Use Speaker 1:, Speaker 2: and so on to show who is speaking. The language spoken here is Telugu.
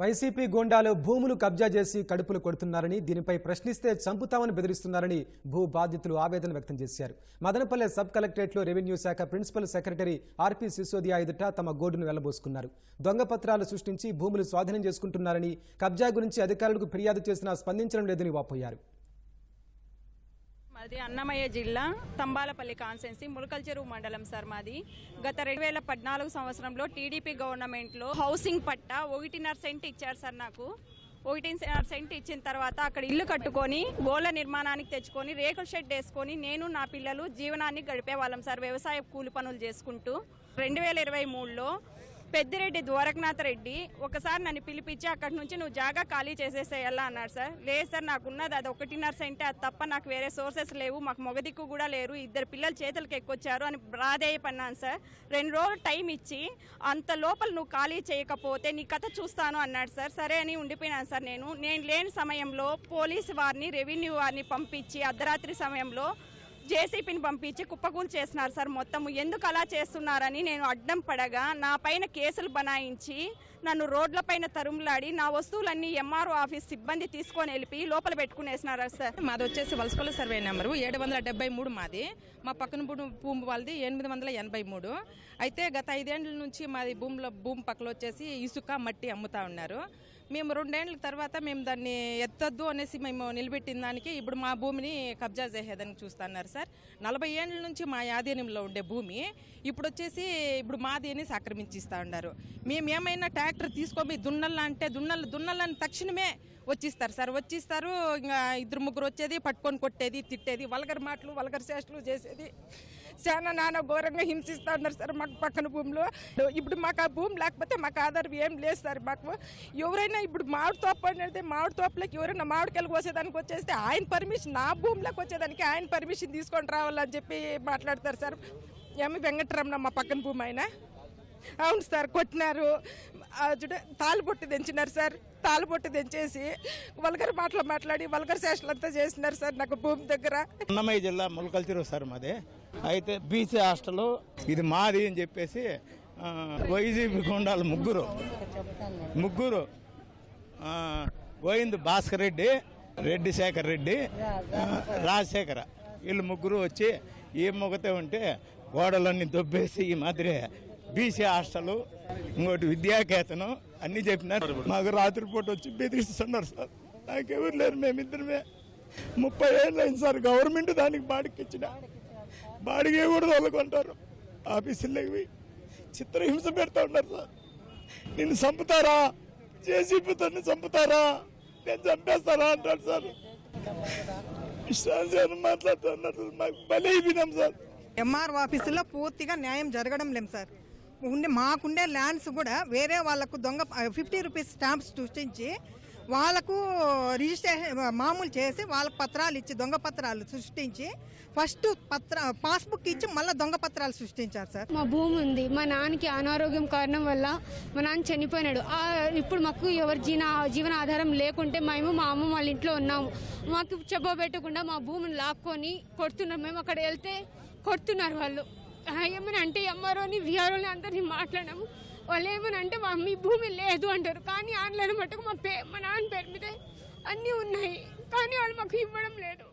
Speaker 1: వైసీపీ గోండాలు భూములు కబ్జా చేసి కడుపులు కొడుతున్నారని దీనిపై ప్రశ్నిస్తే చంపుతామని బెదిరిస్తున్నారని భూ బాధితులు ఆవేదన వ్యక్తం చేశారు. మదనపల్లె సబ్ కలెక్టరేట్లో రెవెన్యూ శాఖ principal secretary R P Sisodia ఎదుట తమ గోడును వెళ్ళబోసుకున్నారు. దొంగ పత్రాలు సృష్టించి భూములు స్వాధీనం చేసుకుంటున్నారని కబ్జా గురించి అధికారులకు ఫిర్యాదు చేసినా స్పందించడం లేదని వాపోయారు.
Speaker 2: మాది అన్నమయ్య జిల్లా తంబాలపల్లి కాన్సెన్సీ ములకల్ చెరువు మండలం సార్ మాది. గత రెండు వేల పద్నాలుగు సంవత్సరంలో టీడీపీ గవర్నమెంట్లో హౌసింగ్ పట్టా ఒకటిన్నర సెంట్ ఇచ్చారు సార్ నాకు. ఒకటిన్నర సెంట్ ఇచ్చిన తర్వాత అక్కడ ఇల్లు కట్టుకొని గోళ్ళ నిర్మాణానికి తెచ్చుకొని రేకుల షెడ్ వేసుకొని నేను నా పిల్లలు జీవనాన్ని గడిపే వాళ్ళం సార్ వ్యవసాయ కూలి పనులు చేసుకుంటూ. రెండు వేల ఇరవై మూడులో పెద్దిరెడ్డి ద్వారకనాథ రెడ్డి ఒకసారి నన్ను పిలిపించి అక్కడి నుంచి నువ్వు జాగా ఖాళీ చేసేసేయాలా అన్నాడు సార్. లేదు సార్ నాకున్నది అది ఒకటిన్నర సెంటే అది తప్ప నాకు వేరే సోర్సెస్ లేవు మాకు మొగదిక్కు కూడా లేరు ఇద్దరు పిల్లలు చేతులకు ఎక్కొచ్చారు అని ప్రాధేయపడినాను సార్. రెండు రోజులు టైం ఇచ్చి అంత లోపల నువ్వు ఖాళీ చేయకపోతే నీ కథ చూస్తాను అన్నాడు సార్. సరే అని ఉండిపోయినాను సార్ నేను. నేను లేని సమయంలో పోలీసు వారిని రెవెన్యూ వారిని పంపించి అర్ధరాత్రి సమయంలో జేసీపీని పంపించి కుప్పకూలు చేస్తున్నారు సార్ మొత్తం ఎందుకు అలా చేస్తున్నారని నేను అడ్డం పడగా నా పైన కేసులు బనాయించి నన్ను రోడ్ల పైన తరుములాడి నా వస్తువులన్నీ ఎంఆర్ఓ ఆఫీస్ సిబ్బంది తీసుకొని వెళ్ళి లోపల పెట్టుకునేసినారు సార్?
Speaker 3: మాది వచ్చేసి వలసపల్లి సర్వే నెంబరు ఏడు వందల డెబ్బై మూడు మాది. మా పక్కన భూమి వాళ్ళది ఎనిమిది వందల ఎనభై మూడు. అయితే గత ఐదేండ్ల నుంచి మాది భూమిలో భూమి పక్కన వచ్చేసి ఇసుక మట్టి అమ్ముతా ఉన్నారు. మేము రెండేళ్ళ తర్వాత మేము దాన్ని ఎత్తద్దు అనేసి మేము నిలబెట్టిన దానికి ఇప్పుడు మా భూమిని కబ్జా చేసేదానికి చూస్తున్నారు సార్. నలభై ఏళ్ళ నుంచి మా ఆధీనంలో ఉండే భూమి ఇప్పుడు వచ్చేసి ఇప్పుడు మాది అనేసి ఆక్రమించిస్తా ఉన్నారు మేము ఏమైనా ట్రాక్టర్ తీసుకొని దున్నల్లా అంటే దున్నల్ దున్నలని తక్షణమే వచ్చిస్తారు సార్. వచ్చిస్తారు ఇంకా ఇద్దరు ముగ్గురు వచ్చేది పట్టుకొని కొట్టేది తిట్టేది వల్గర్ మాటలు వల్గర్ చేష్టలు చేసేది. చాలా నాన్న ఘోరంగా హింసిస్తూ ఉన్నారు సార్ మాకు పక్కన భూమిలో. ఇప్పుడు మాకు ఆ భూమి లేకపోతే మాకు ఆధారం ఏం లేదు సార్ మాకు. ఎవరైనా ఇప్పుడు మామిడి తోపు అనేది మామిడి తోపులోకి ఎవరైనా మామిడికాయలు కోసేదానికి వచ్చేస్తే ఆయన పర్మిషన్ నా భూమిలోకి వచ్చేదానికి ఆయన పర్మిషన్ తీసుకొని రావాలని చెప్పి మాట్లాడతారు సార్. ఏమి వెంకటరమణ మా పక్కన భూమి ఆయన. అవును సార్ కొట్టినారు. ఆ పొట్టి తెంచినారు సార్. తాలుబొట్టు తెంచేసి వల్గర్ మాటలు మాట్లాడి వల్గర్ శేషలు అంతా చేసినారు సార్ నాకు భూమి దగ్గర.
Speaker 4: అన్నమయ్య జిల్లా ములకల్తిరు సార్ మాది. అయితే బీసీ హాస్టల్ ఇది మాది అని చెప్పేసి వైజీపీ వైసీపీ గుండాలు ముగ్గురు. ముగ్గురు పోయింది భాస్కర్ రెడ్డి రెడ్డి శేఖర్ రెడ్డి రాజశేఖర. వీళ్ళు ముగ్గురు వచ్చి ఏ మొగతే ఉంటే గోడలన్నీ దొబ్బేసి ఈ మాదిరి బీసీ హాస్టల్ ఇంకోటి విద్యాకేతనం అన్ని చెప్పినారు. మాకు రాత్రిపూట వచ్చి బెదిరిస్తున్నారు సార్. నాకెవరు లేరు మేమిద్దరమే. ముప్పై ఏళ్ళు అయింది సార్ గవర్నమెంట్ దానికి బాడికి ఇచ్చిన బాడిగే కూడా తోలుకుంటారు ఆఫీసుల్లోకి పోయి చిత్రహింస పెడతా ఉన్నారు సార్. నిన్ను చంపుతారా? జేసీపీతో చంపుతారా? నేను చంపేస్తారా అంటాడు సార్. ఇష్టానుసారం మాట్లాడుతున్నారు మాకు బలి అయిపోయినాం సార్.
Speaker 5: ఎంఆర్ ఆఫీసులో పూర్తిగా న్యాయం జరగడం లేదు సార్. ఉండే మాకుండే ల్యాండ్స్ కూడా వేరే వాళ్ళకు దొంగ ఫిఫ్టీ రూపీస్ స్టాంప్స్ సృష్టించి వాళ్ళకు రిజిస్ట్రేషన్ మామూలు చేసి వాళ్ళకు పత్రాలు ఇచ్చి దొంగ పత్రాలు సృష్టించి ఫస్ట్ పత్ర పాస్బుక్ ఇచ్చి మళ్ళీ దొంగ పత్రాలు సృష్టించారు సార్.
Speaker 6: మా భూమి ఉంది. మా నాన్నకి అనారోగ్యం కారణం వల్ల మా నాన్న చనిపోయినాడు. ఇప్పుడు మాకు ఎవరి జీవన జీవన ఆధారం లేకుంటే మేము మా అమ్మ వాళ్ళ ఇంట్లో ఉన్నాము. మాకు చెప్పబెట్టకుండా మా భూమిని లాక్కొని కొడుతున్నాం. మేము అక్కడ వెళ్తే కొడుతున్నారు వాళ్ళు. ఏమని అంటే ఎంఆర్ఓని విఆర్ఓని అందరినీ మాట్లాడాము. వాళ్ళు ఏమని అంటే మా మీ భూమి లేదు అంటారు. కానీ ఆన్లైన్ మట్టుకు మా పే మా నాన్న పేరు మీద అన్నీ ఉన్నాయి. కానీ వాళ్ళు మాకు ఇవ్వడం లేదు.